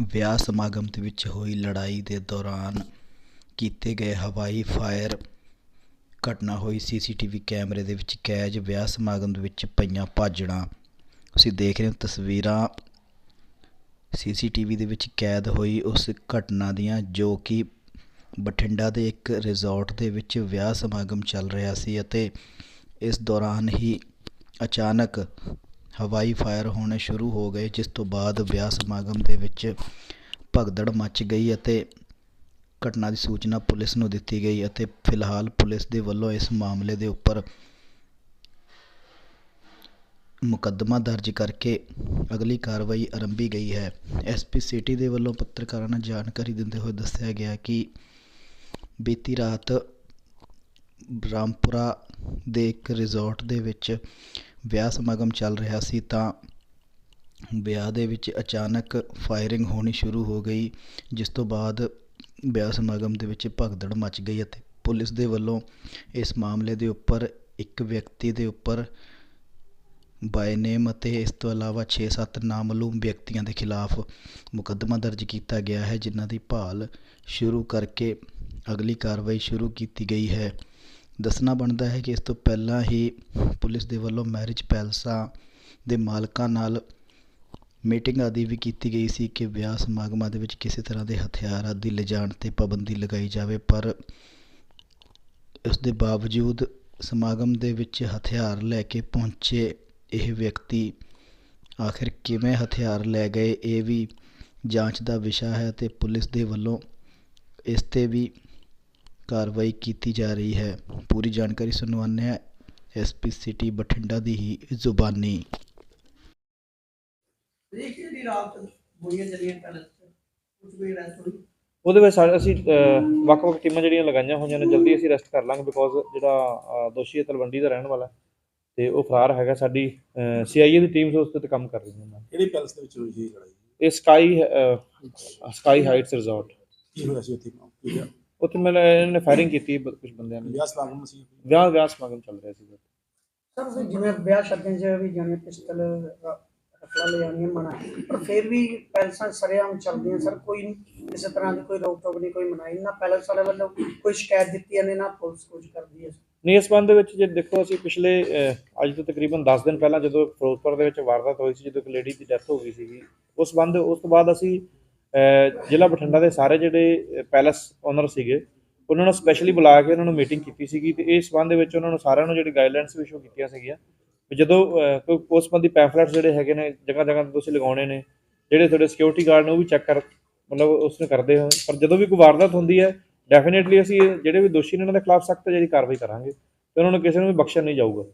ਵਿਆਹ ਸਮਾਗਮ ਦੇ ਵਿੱਚ ਹੋਈ ਲੜਾਈ ਦੇ ਦੌਰਾਨ ਕੀਤੇ ਗਏ ਹਵਾਈ ਫਾਇਰ ਘਟਨਾ ਹੋਈ। ਸੀਸੀਟੀਵੀ ਕੈਮਰੇ ਦੇ ਵਿੱਚ ਕੈਦ, ਵਿਆਹ ਸਮਾਗਮ ਦੇ ਵਿੱਚ ਪਈਆਂ ਭਾਜੜਾਂ। ਤੁਸੀਂ ਦੇਖ ਰਹੇ ਹੋ ਤਸਵੀਰਾਂ। ਸੀਸੀਟੀਵੀ ਦੇ ਵਿੱਚ ਕੈਦ ਹੋਈ ਉਸ ਘਟਨਾ ਦੀਆਂ, ਜੋ ਕਿ ਬਠਿੰਡਾ ਦੇ ਇੱਕ ਰਿਜ਼ੋਰਟ ਦੇ ਵਿੱਚ ਵਿਆਹ ਸਮਾਗਮ ਚੱਲ ਰਿਹਾ ਸੀ ਅਤੇ ਇਸ ਦੌਰਾਨ ਹੀ ਅਚਾਨਕ ਹਵਾਈ ਫਾਇਰ ਹੋਣੇ ਸ਼ੁਰੂ ਹੋ ਗਏ, ਜਿਸ ਤੋਂ ਬਾਅਦ ਵਿਆਹ ਸਮਾਗਮ ਦੇ ਵਿੱਚ ਭਗਦੜ ਮਚ ਗਈ ਅਤੇ ਘਟਨਾ ਦੀ ਸੂਚਨਾ ਪੁਲਿਸ ਨੂੰ ਦਿੱਤੀ ਗਈ ਅਤੇ ਫਿਲਹਾਲ ਪੁਲਿਸ ਦੇ ਵੱਲੋਂ ਇਸ ਮਾਮਲੇ ਦੇ ਉੱਪਰ ਮੁਕੱਦਮਾ ਦਰਜ ਕਰਕੇ ਅਗਲੀ ਕਾਰਵਾਈ ਆਰੰਭੀ ਗਈ ਹੈ। ਐਸਪੀ ਸਿਟੀ ਦੇ ਵੱਲੋਂ ਪੱਤਰਕਾਰਾਂ ਨੂੰ ਜਾਣਕਾਰੀ ਦਿੰਦੇ ਹੋਏ ਦੱਸਿਆ ਗਿਆ ਕਿ ਬੀਤੀ ਰਾਤ ਰਾਮਪੁਰਾ ਦੇ ਇੱਕ ਰਿਜ਼ੋਰਟ ਦੇ ਵਿੱਚ ਵਿਆਹ ਸਮਾਗਮ ਚੱਲ ਰਿਹਾ ਸੀ ਤਾਂ ਵਿਆਹ ਦੇ ਵਿੱਚ ਅਚਾਨਕ ਫਾਇਰਿੰਗ ਹੋਣੀ ਸ਼ੁਰੂ ਹੋ ਗਈ, ਜਿਸ ਤੋਂ ਬਾਅਦ ਵਿਆਹ ਸਮਾਗਮ ਦੇ ਵਿੱਚ ਭਗਦੜ ਮਚ ਗਈ ਅਤੇ ਪੁਲਿਸ ਦੇ ਵੱਲੋਂ ਇਸ ਮਾਮਲੇ ਦੇ ਉੱਪਰ ਇੱਕ ਵਿਅਕਤੀ ਦੇ ਉੱਪਰ ਬਾਏ ਨੇਮ ਅਤੇ ਇਸ ਤੋਂ ਇਲਾਵਾ 6-7 ਨਾਮਲੂਮ ਵਿਅਕਤੀਆਂ ਦੇ ਖਿਲਾਫ ਮੁਕੱਦਮਾ ਦਰਜ ਕੀਤਾ ਗਿਆ ਹੈ, ਜਿਨ੍ਹਾਂ ਦੀ ਭਾਲ ਸ਼ੁਰੂ ਕਰਕੇ ਅਗਲੀ ਕਾਰਵਾਈ ਸ਼ੁਰੂ ਕੀਤੀ ਗਈ ਹੈ। ਦੱਸਣਾ ਬਣਦਾ ਹੈ ਕਿ ਇਸ ਤੋਂ ਪਹਿਲਾਂ ਹੀ ਪੁਲਿਸ ਦੇ ਵੱਲੋਂ ਮੈਰਿਜ ਪੈਲਸਾਂ ਦੇ ਮਾਲਕਾਂ ਨਾਲ ਮੀਟਿੰਗ ਆਦਿ ਵੀ ਕੀਤੀ ਗਈ ਸੀ ਕਿ ਵਿਆਹ ਸਮਾਗਮਾਂ ਦੇ ਵਿੱਚ ਕਿਸੇ ਤਰ੍ਹਾਂ ਦੇ ਹਥਿਆਰ ਆਦਿ ਲਿਜਾਣ 'ਤੇ ਪਾਬੰਦੀ ਲਗਾਈ ਜਾਵੇ, ਪਰ ਉਸ ਦੇ ਬਾਵਜੂਦ ਸਮਾਗਮ ਦੇ ਵਿੱਚ ਹਥਿਆਰ ਲੈ ਕੇ ਪਹੁੰਚੇ ਇਹ ਵਿਅਕਤੀ, ਆਖਿਰ ਕਿਵੇਂ ਹਥਿਆਰ ਲੈ ਗਏ, ਇਹ ਵੀ ਜਾਂਚ ਦਾ ਵਿਸ਼ਾ ਹੈ ਤੇ ਪੁਲਿਸ ਦੇ ਵੱਲੋਂ ਇਸ 'ਤੇ ਵੀ ਕਾਰਵਾਈ ਕੀਤੀ ਜਾ ਰਹੀ ਹੈ। ਪੂਰੀ ਜਾਣਕਾਰੀ ਸੁਣਵਾਉਂਦੇ ਹਾਂ ਐਸਪੀ ਸਿਟੀ ਬਠਿੰਡਾ ਦੀ ਹੀ ਜ਼ੁਬਾਨੀ। ਦੇਖ ਜਿਹੜੀ ਰਾਤ ਗੋਲੀਆਂ ਚੱਲੀਆਂ ਪੈਲਸ ਚ ਕੁਝ ਵੀ ਰੈਸਟ ਹੋਈ। ਉਹਦੇ ਵਿੱਚ ਅਸੀਂ ਅਹ, ਵੱਖ-ਵੱਖ ਟੀਮਾਂ ਜਿਹੜੀਆਂ ਲਗਾਈਆਂ ਹੋਈਆਂ ਨੇ ਜਲਦੀ ਅਸੀਂ ਅਰੈਸਟ ਕਰ ਲਾਂਗੇ ਬਿਕੋਜ਼ ਜਿਹੜਾ ਅਹ, ਦੋਸ਼ੀ ਹੈ ਤਲਵੰਡੀ ਦਾ ਰਹਿਣ ਵਾਲਾ ਹੈ ਤੇ ਉਹ ਫਰਾਰ ਹੈਗਾ ਸਾਡੀ ਸੀਆਈਏ ਦੀ ਟੀਮ ਉਸ ਤੇ ਕੰਮ ਕਰ ਰਹੀ ਹੈ ਕਿਹੜੀ ਪੈਲਸ ਦੇ ਵਿੱਚ ਹੋਈ ਸੀ ਲੜਾਈ? ਇਹ ਸਕਾਈ ਸਕਾਈ ਹਾਈਟਸ ਰਿਜ਼ੋਰਟ ਕੀ ਹੋਇਆ ਸੀ ਉੱਥੇ? ਕੀ ਹੋਇਆ? ਉੱਥੇ ਮੈਂ ਇਹਨਾਂ ਨੇ ਫਾਇਰਿੰਗ ਕੀਤੀ ਕੁਝ ਬੰਦਿਆਂ ਨੇ। ਵਿਆਹ ਸਮਾਗਮ ਸੀ। ਵਿਆਹ ਵਿਆਹ ਸਮਾਗਮ ਚੱਲ ਰਿਹਾ ਸੀ ਸਰ ਜਿਵੇਂ ਵਿਆਹ ਸ਼ਾਦੀਆਂ 'ਚ ਵੀ ਜਾਣੇ ਪਿਸਤਲ ਰਫਲਾ ਲੈ ਜਾਣੀਆਂ ਮਨਾ। ਪਰ ਫਿਰ ਵੀ ਪੈਲਸਾਂ ਸਰੇਆਮ ਚੱਲਦੀਆਂ। ਸਰ ਕੋਈ ਕਿਸੇ ਤਰ੍ਹਾਂ ਦੀ ਕੋਈ ਰੋਕ ਟੋਕ ਨਹੀਂ ਕੋਈ ਮਨਾਈ ਨਾ ਪੈਲਸ ਵਾਲੇ ਵੱਲੋਂ ਕੋਈ ਸ਼ਿਕਾਇਤ ਦਿੱਤੀ ਜਾਂਦੀ ਨਾ ਪੁਲਿਸ ਕੁਝ ਕਰਦੀ ਹੈ ਨਹੀਂ ਇਸ ਸੰਬੰਧ ਦੇ ਵਿੱਚ ਜੇ ਦੇਖੋ ਅਸੀਂ ਪਿਛਲੇ ਅੱਜ ਤੋਂ ਤਕਰੀਬਨ 10 ਦਿਨ ਪਹਿਲਾਂ ਜਦੋਂ ਫਿਰੋਜ਼ਪੁਰ ਦੇ ਵਿੱਚ ਵਾਰਦਾਤ ਹੋਈ ਸੀ ਜਦੋਂ ਇੱਕ ਲੇਡੀ ਦੀ ਡੈਥ ਹੋ ਗਈ ਸੀਗੀ ਉਸ ਸੰਬੰਧ ਉਸ ਤੋਂ ਬਾਅਦ ਅਸੀਂ ਜ਼ਿਲ੍ਹਾ ਬਠਿੰਡਾ ਦੇ ਸਾਰੇ ਜਿਹੜੇ ਪੈਲਸ ਓਨਰ ਸੀਗੇ, ਉਹਨਾਂ ਨੂੰ ਸਪੈਸ਼ਲੀ ਬੁਲਾ ਕੇ ਉਹਨਾਂ ਨੂੰ ਮੀਟਿੰਗ ਕੀਤੀ ਸੀਗੀ ਤੇ ਇਸ ਸੰਬੰਧ ਦੇ ਵਿੱਚ ਉਹਨਾਂ ਨੂੰ ਸਾਰਿਆਂ ਨੂੰ ਜਿਹੜੀ ਗਾਈਡਲਾਈਨਸ ਵੀ ਇਸ਼ੂ ਕੀਤੀਆਂ ਸੀਗੀਆਂ ਵੀ ਜਦੋਂ ਕੋਈ ਉਸ ਸੰਬੰਧੀ ਪੈਂਫਲੇਟਸ ਜਿਹੜੇ ਹੈਗੇ ਨੇ ਜਗ੍ਹਾ ਜਗ੍ਹਾ ਤੇ ਤੁਸੀਂ ਲਗਾਉਣੇ ਨੇ, ਜਿਹੜੇ ਤੁਹਾਡੇ ਸਿਕਿਉਰਿਟੀ ਗਾਰਡ ਨੇ ਉਹ ਵੀ ਚੈੱਕ ਕਰ, ਮਤਲਬ ਉਸ ਨੂੰ ਕਰਦੇ ਹੋ ਪਰ ਜਦੋਂ ਵੀ ਕੋਈ ਵਾਰਦਾਤ ਹੁੰਦੀ ਹੈ ਡੈਫੀਨੇਟਲੀ ਅਸੀਂ ਇਹ ਜਿਹੜੇ ਵੀ ਦੋਸ਼ੀ ਨੇ ਉਹਨਾਂ ਦੇ ਖਿਲਾਫ ਸਖਤ ਜਿਹੜੀ ਕਾਰਵਾਈ ਕਰਾਂਗੇ ਤੇ ਉਹਨਾਂ ਨੂੰ ਕਿਸੇ ਨੂੰ ਵੀ ਬਖਸ਼ਿਆ ਨਹੀਂ ਜਾਊਗਾ।